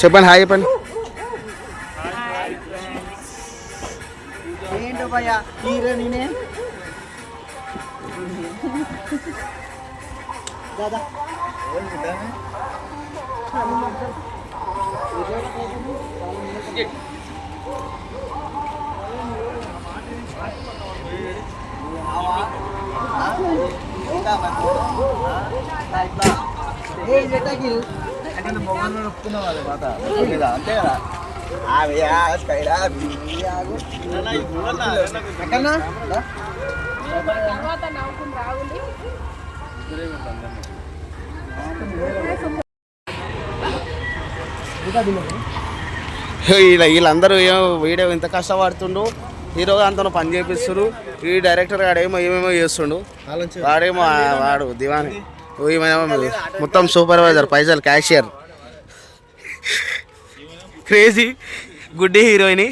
చెప్పండి హాయ్ చెప్పండి ఏంటో భయ్యా హీరో అంతే కదా? ఎక్కడన్నా తర్వాత నవ్వుకుని రాగుండి వీళ్ళ వీళ్ళందరూ ఏమో వీడియో ఇంత కష్టపడుతుండు. హీరో అంతా పని చేపిస్తున్నారు ఈ డైరెక్టర్ గాడేమో ఏమేమో చేస్తుండు. వాడేమో వాడు దివాని. మొత్తం సూపర్వైజర్ పైసలు క్యాషియర్. క్రేజీ గుడ్డి హీరోయిన్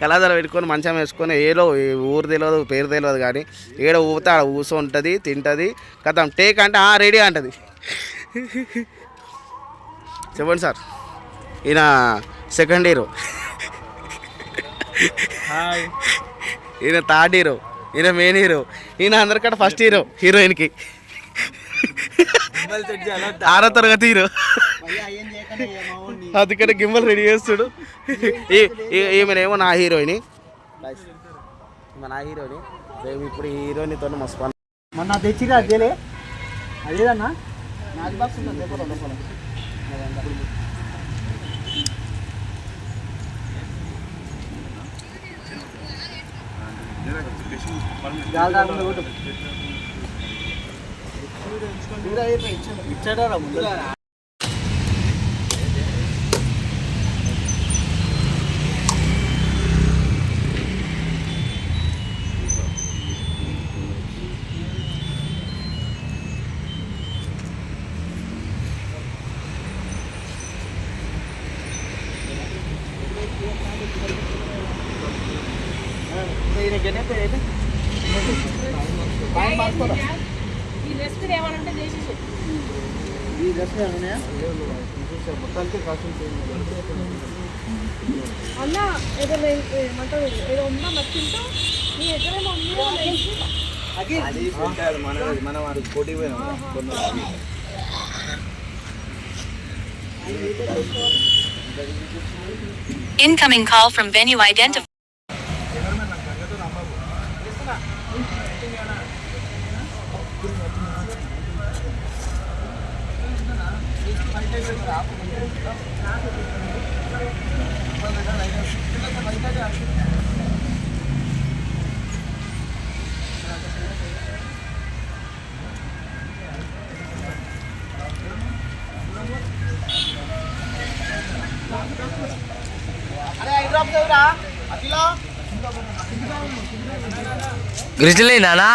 కళాధార పెట్టుకొని మంచం వేసుకొని ఏలో ఊరు తెలియదు పేరు తెలియదు కానీ ఏడో ఊపితే ఆడ ఊసో ఉంటుంది తింటుంది కథం. టేక్ అంటే ఆ రెడీ అంటది. చెప్పండి సార్. ఈయన సెకండ్ హీరో. ఈయన థర్డ్ హీరో. ఈయన మెయిన్ హీరో. ఈయన అందరికంటే ఫస్ట్ హీరో హీరోయిన్కి. ఆరో తరగతి హీరో. అందుకనే గిమ్మలు రెడీ చేస్తుడు ఈమెనేమో నా హీరోయిన్. ఈమె నా హీరోయిన్. రేపు ఇప్పుడు ఈ హీరోయిన్తో మస్తు మొన్న తెచ్చిరా అదేలే అదేదన్నా నాలుగు బాక్స్ లోపల. లోపల గాలి రాకుండా కొట్టు. ఇచ్చాడా రా ముందు ఈ రెసిపీ ఏమనంటే చేసేసి ఈ డ్రెస్ ఉన్నాయా అన్న ఏదో ఏమంటారు ఏదో ఉందా నచ్చిందో నీ ఎక్కడేమో ఉందో లేచి అది ఉంటాడు మన మనం అది పోటీ పోయినాం కొన్నాం. Incoming call from venue identified. గ్రిజిలేనా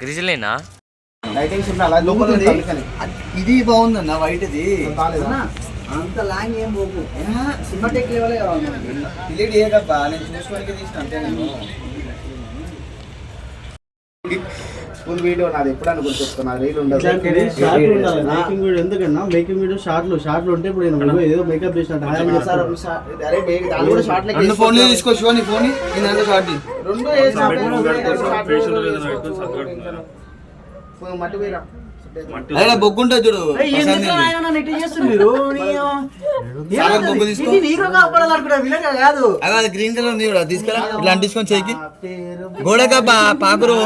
గ్రిజిలేనా లైటింగ్స్ అది లోపల. ఇది బాగుందన్న వైట్ ఇది అన్నా, అంత లాంగ్ ఏం పోకు. సినిమాటెక్ లెవెల్ డిలీట్ చేయకబ్బా నేను చూసుకోడానికి తీసిన అంతే నేను. ఫుల్ వీడియో నాది ఎప్పుడైనా గుర్తుపెట్టుకున్నా రీల్ ఉండదు. ఎందుకన్నా? మేకింగ్ వీడియో షార్ట్లు షార్ట్లు ఉంటే ఇప్పుడు నేను ఏదో మేకప్ చేసినట్టు హాయ్ అని సార్ చెప్తాను. అరే బే- దాన్ని కూడా షార్ట్ లెక్క రెండు ఫోన్లు తీసుకో శివ నీ ఫోన్ షార్ట్. రెండు మట్టి పోయిరా. అరే బొగ్గు ఉంటుంది చూడు కాదు. అది గ్రీన్ కలర్ ఉంది చూడు తీసుకెళ్ళా ఇట్లా అంటించుకొని పేరు గోడకబ్బా పాకురు?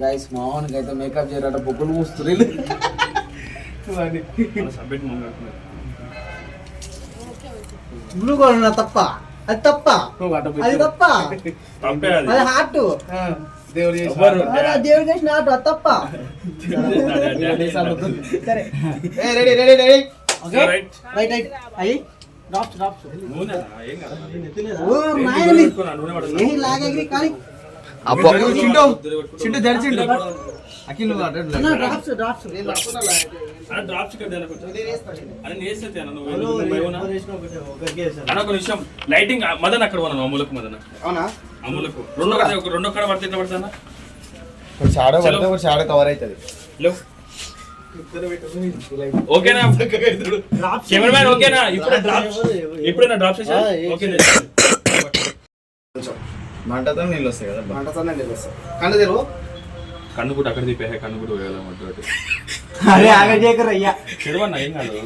గైస్ మామూలుగా అయితే మేకప్ చేయరట బొగ్గులు పూస్తుంది బ్లూ కలర్ తప్ప. అది తప్ప. అది తప్ప. అది. హార్ట్. దేవుడు దేవుడు చేసిన హార్ట్ అది తప్ప. సరే. Ready ready ready. Okay. Right right అయ్యి. డ్రాప్స్ డ్రాప్స్ ఓ నాయన ఏం లాగగిరి కానీ అబ్బో. చింటూ. చింటూ జడిచిండు అఖిల్ నువ్వు అటు అన్న డ్రాప్స్ డ్రాప్స్. ఒక నిమిషం. లైటింగ్ మదన్ అక్కడ ఉన్నాను అమ్ములకు మదన్. అవునా? అమ్ములకు రెండో కడ రెండో కడ పడితే ఎట్లా పడతానా? షాడో పడితే ఒక షాడో కవర్ అవుతుంది. లేవు ఓకేనా? కెమెరామ్యాన్ ఓకేనా? ఇప్పుడు డ్రాప్ ఇప్పుడు నా డ్రాప్ చేసా ఓకే మంటతో నీళ్ళు వస్తాయి కదా మంటతోనే నిలుస్తాయి కళ్ళు తెరువు. కన్ను కూడా అక్కడ తిప్పే కన్ను కూడా వేయాలన్నట్టు అరే ఆగజేకర్ అయ్యా. చెడవన్నా ఏం కాదు.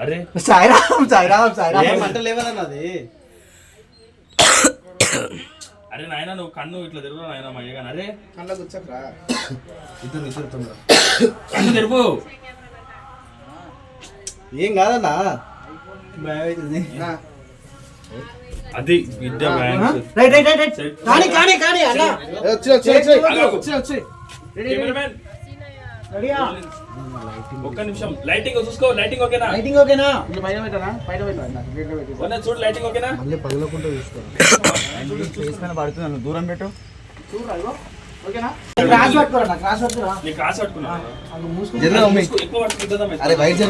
అరే. సాయిరామ్ సాయిరామ్ సాయిరామ్. మంట లేవదన్నది అరే నాయన నువ్వు కన్ను ఇట్లా తిరుగు నాయన మా అయ్యగాని? అరే. కళ్ళ గుచ్చకరా ఇద్దరు నిద్రతుందా కన్ను తెరుపు ఏం కాదన్నా? అది Vidya bank. Right right right right. కానీ కానీ కానీ అన్న. వచ్చి వచ్చి వచ్చి. వచ్చి వచ్చి కెమెరామ్యాన్ రెడీయా ఒక్క నిమిషం. లైటింగ్ చూసుకో లైటింగ్ ఓకేనా? లైటింగ్ ఓకేనా? ఇట్లా పైన పెట్టనా పైన పెట్టి చూడు లైటింగ్ ఓకేనా? ఫేస్ పైన పడుతున్నాను దూరం పెట్టు. ఓకేనా? క్రాస్ పట్టుకోరా క్రాస్ పట్టుకోరా? నీ కాసు పట్టుకున్నా. అది మూసుకుని జల్ది మమ్మీ. ఎక్కువ పట్టుకుంటుందా అరే వైట్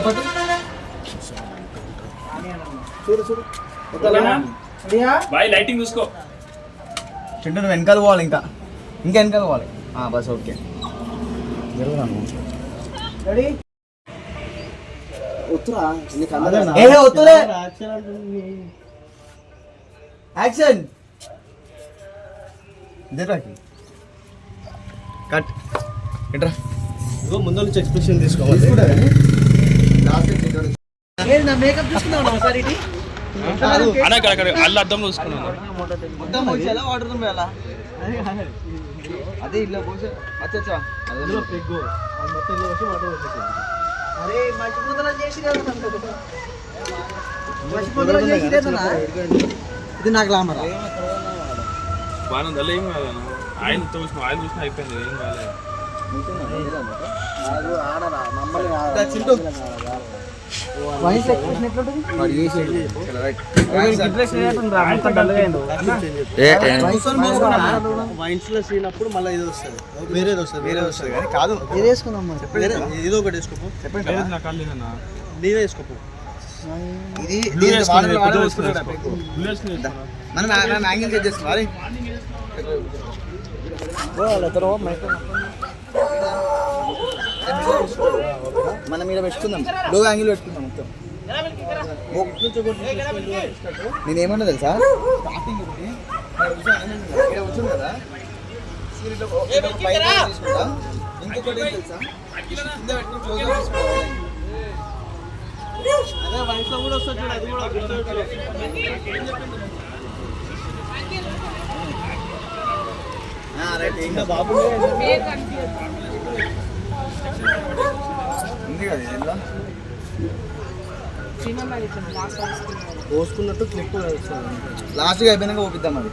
చూడు చూడు ఓకేనా? బాయ్ లైటింగ్ చూసుకో. చింటూ నువ్వు వెనకాల పోవాలి ఇంకా. ఇంకా వెనకాల పోవాలి. ఆ, బస్ ఓకే. జరుగుతాను రెడీ ఏ యాక్షన్ ఇదేరాకి కట్. ఇట్రా. ఇగో ముందు నుంచి ఎక్స్ప్రెషన్ తీసుకోవాలి నా మేకప్ తీసుకున్నావు ఒకసారి అన్న ఇక్కడ అక్కడ అల్ల అద్దంలో చూసుకున్నాను అదే? ఇల్లు పోసే అచ్చా పెగ్గు అది మొత్తం ఇల్లు వాటర్ అరే చేసి చేసి కదా ఇది నాకు లామరా బాగా దల్ల ఏం కాదు అన్న. ఆయన చూసిన ఆయన చూసిన అయిపోయింది ఏం కాలేదు ఆడు ఆడరా మమ్మల్ని చింటూ. వైన్స్ వైన్స్లో సీనప్పుడు మళ్ళీ ఇది వస్తుంది. వేరేది వస్తుంది వేరేది వస్తుంది కానీ కాదు ఇది వేసుకుందాం ఏదో ఒకటి చెప్పండి ఇది మనం యాంగిల్ చేస్తున్నాం అరే మనం మీద పెట్టుకుందాం. లో యాంగిల్ పెట్టుకుందాం మొత్తం. నేను ఏమన్నా తెలుసా? స్టార్టింగ్ ఒకటి. ఇక్కడ కదా. ఇంకొకటి తెలుసా? కింద పెట్టుకుని. అదే లో కూడా వస్తుంది చూడు అది కూడా ఆ, రైట్ ఏం కాదు. బాబు ఉంది కదా ఇందులో పోసుకున్నట్టు క్లిప్ లాస్ట్గా అయిపోయినాక ఓపిద్దాం అది.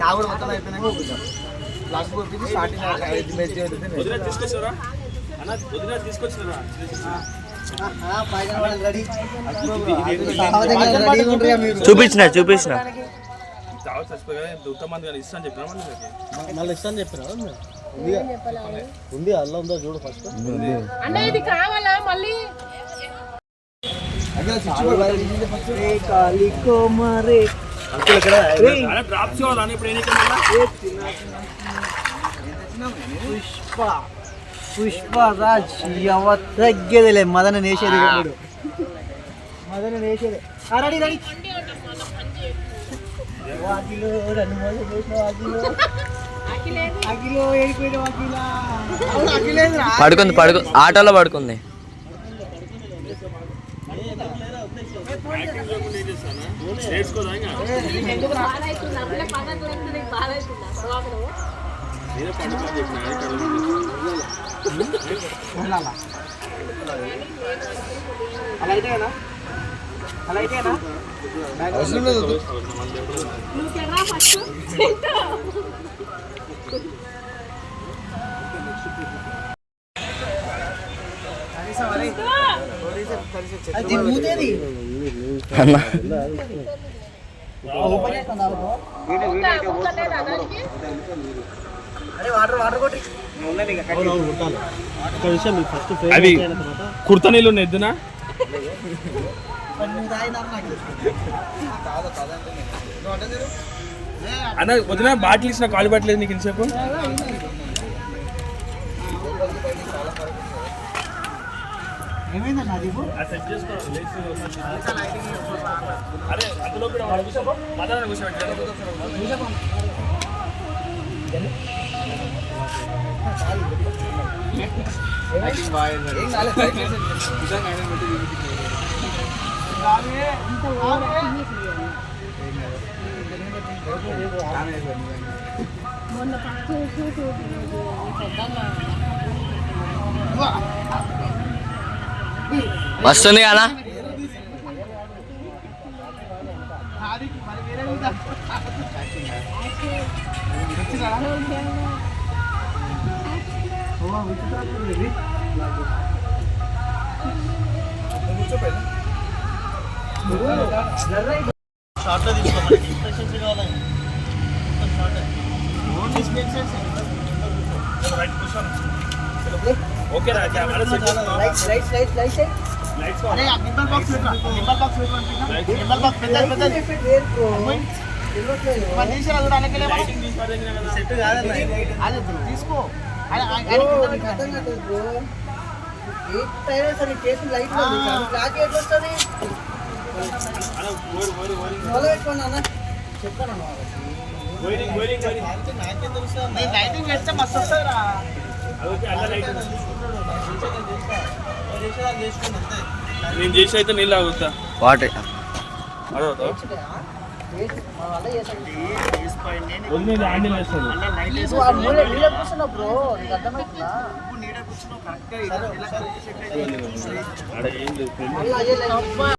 తాగుడు మొత్తం అయిపోయినాక ఓపిద్దాం లాస్ట్ ఓపించి స్టార్టింగ్ తీసుకొచ్చినారా చూపించిన చూపించిన. ఇస్తాను చెప్పినా మళ్ళీ మళ్ళీ ఇస్తాను చెప్పినా ఉంది. ఉంది అల్లం ఉందో చూడు ఫస్ట్ అన్న ఇది కావాలా మళ్ళీ? అలా డ్రాప్ చేయాలని ఇప్పుడు ఏం చేయాలి పుష్ప పుష్పరాజ్ ఎవ తగ్గేదిలే. మదన నేసేది ఇప్పుడు. మదన నేసేది. Ready ready. వాకిలో రెండు మోసం చేసిన వాకిలో పడుకుంది పడుకు ఆటోలో పడుకుంది. అలా అయితే కదా? అవసరం లేదు అది అన్న. అయిన తర్వాత కుర్త నీళ్ళు ఉన్నాయి అన్న వదిన బాటిల్ ఇచ్చిన కాలు పట్టలేదు నీకు ఇంతసేపు. ఏమైందన్నా దీపు అరే అందులో కూడా కూర్చోబెట్టాను ఏం కాలేదు బయట వేసేది. నిజంగా ఆయన పెట్టి చూపించింది. ఆమె అయిపోయింది, నిజంగా. మొన్న ఫస్ట్ షూట్ పెద్దగా వస్తుంది కదా ఓకే రా camera set light light light light lights అరే ఆ గింబల్ బాక్స్ పెట్టరా గింబల్ బాక్స్ పెట్టరా గింబల్ బాక్స్ పెద్దది పెద్దది మరి తీసిరా చూడు అనకెళ్ళే లైటింగ్ తీసి పడేసిన కదా సెట్ కాదన్న అది తీసుకో ఆయన ఆయన కింద పెట్టు. అలా ఓరి ఓరి ఓరి వైరింగ్ వైరింగ్ వైరింగ్ నేను లైటింగ్ నేను చేసి అయితే నీళ్ళు ఆగుతా వాటర్ అదవుతా